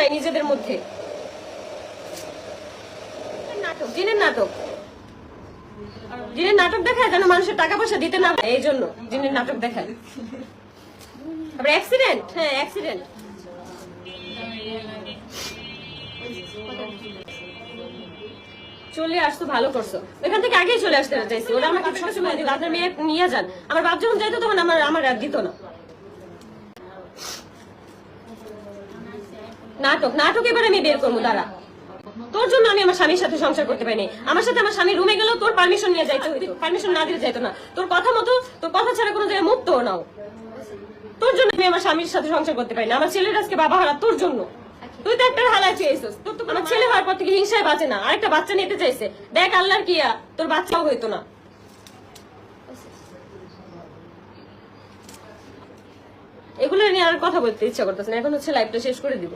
নাই নিজেদের মধ্যে। নাটক। জিনের নাটক। জিনের নাটক দেখায় যেন মানুষের টাকা পয়সা দিতে না এই জন্য জিনের নাটক দেখায়। তারপরে অ্যাক্সিডেন্ট হ্যাঁ অ্যাক্সিডেন্ট চলে আসতো ভালো করছ। এখান থেকে আগেই চলে আসতে চাইছি। ওরা আমাকে ছোট সময় দিল আপনার মেয়ে নিয়ে যান। আমার বাপ যখন যাইতো তখন আমার আমার দিত না। নাটক নাটক এবার আমি বের করব দাঁড়া। তোর জন্য আমি আমার স্বামীর সাথে সংসার করতে পারিনি। আমার সাথে আমার স্বামী রুমে গেলেও তোর পারমিশন নিয়ে যাইতে পারমিশন না দিলে যাইতো না। তোর কথা মতো তোর কথা ছাড়া কোনো জায়গায় মুক্ত নাও তোর জন্য আমি আমার স্বামীর সাথে সংসার করতে পারি না আমার ছেলের আজকে বাবা হারা তোর জন্য। তুই তো একটা হালা চেয়েছিস তোর তো আমার ছেলে হওয়ার পর থেকে হিংসায় বাঁচে না। আরেকটা বাচ্চা নিতে চাইছে। দেখ আল্লাহর কিয়া তোর বাচ্চাও হইতো না। এগুলো নিয়ে আর কথা বলতে ইচ্ছা করতেছে না। এখন হচ্ছে লাইফটা শেষ করে দিব।